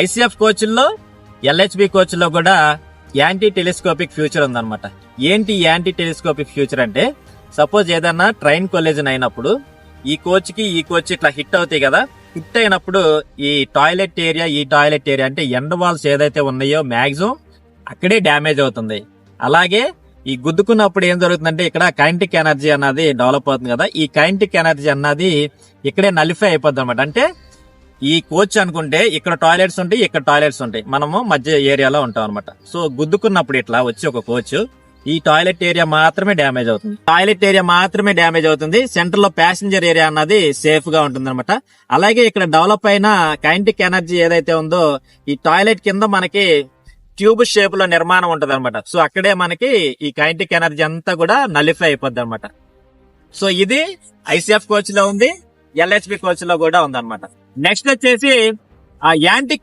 ICF కోచ్ల్లో LHB కోచ్లో కూడా anti telescopic future ఉందన్నమాట. ఏంటి యాంటీ టెలిస్కోపిక్ ఫ్యూచర్ అంటే సపోజ్ ఏదన్నా ట్రైన్ కొలేజన్ అయినప్పుడు ఈ కోచ్కి ఈ కోచ్ ఇట్లా హిట్ అవుతాయి కదా హిట్ అయినప్పుడు ఈ టాయిలెట్ ఏరియా ఈ టాయిలెట్ ఏరియా అంటే ఎండ్ వాల్స్ ఏదైతే ఉన్నాయో మ్యాక్సిమం అక్కడే డ్యామేజ్ అవుతుంది. అలాగే ఈ గుద్దుకున్నప్పుడు ఏం జరుగుతుందంటే ఇక్కడ కైంటిక్ ఎనర్జీ అన్నది డెవలప్ అవుతుంది కదా ఈ కైంటిక్ ఎనర్జీ అన్నది ఇక్కడే నలిఫై అయిపోద్ది అనమాట అంటే ఈ కోచ్ అనుకుంటే ఇక్కడ టాయిలెట్స్ ఉంటాయి ఇక్కడ టాయిలెట్స్ ఉంటాయి. మనము మధ్య ఏరియాలో ఉంటాం అనమాట సో గుద్దుకున్నప్పుడు ఇట్లా వచ్చి ఒక కోచ్ ఈ టాయిలెట్ ఏరియా మాత్రమే డ్యామేజ్ అవుతుంది. టాయిలెట్ ఏరియా మాత్రమే డ్యామేజ్ అవుతుంది. సెంటర్లో ప్యాసింజర్ ఏరియా అన్నది సేఫ్గా ఉంటుంది అనమాట అలాగే ఇక్కడ డెవలప్ అయిన కైంటిక్ ఎనర్జీ ఏదైతే ఉందో ఈ టాయిలెట్ కింద మనకి ట్యూబ్ షేప్లో నిర్మాణం ఉంటది అనమాట సో అక్కడే మనకి ఈ కైంటిక్ ఎనర్జీ అంతా కూడా నలిఫై అయిపోద్ది అనమాట సో ఇది ఐసీఎఫ్ కోచ్లో ఉంది. ఎల్హెచ్బి కోచ్లో కూడా ఉందన్నమాట. నెక్స్ట్ వచ్చేసి ఆ యాంటిక్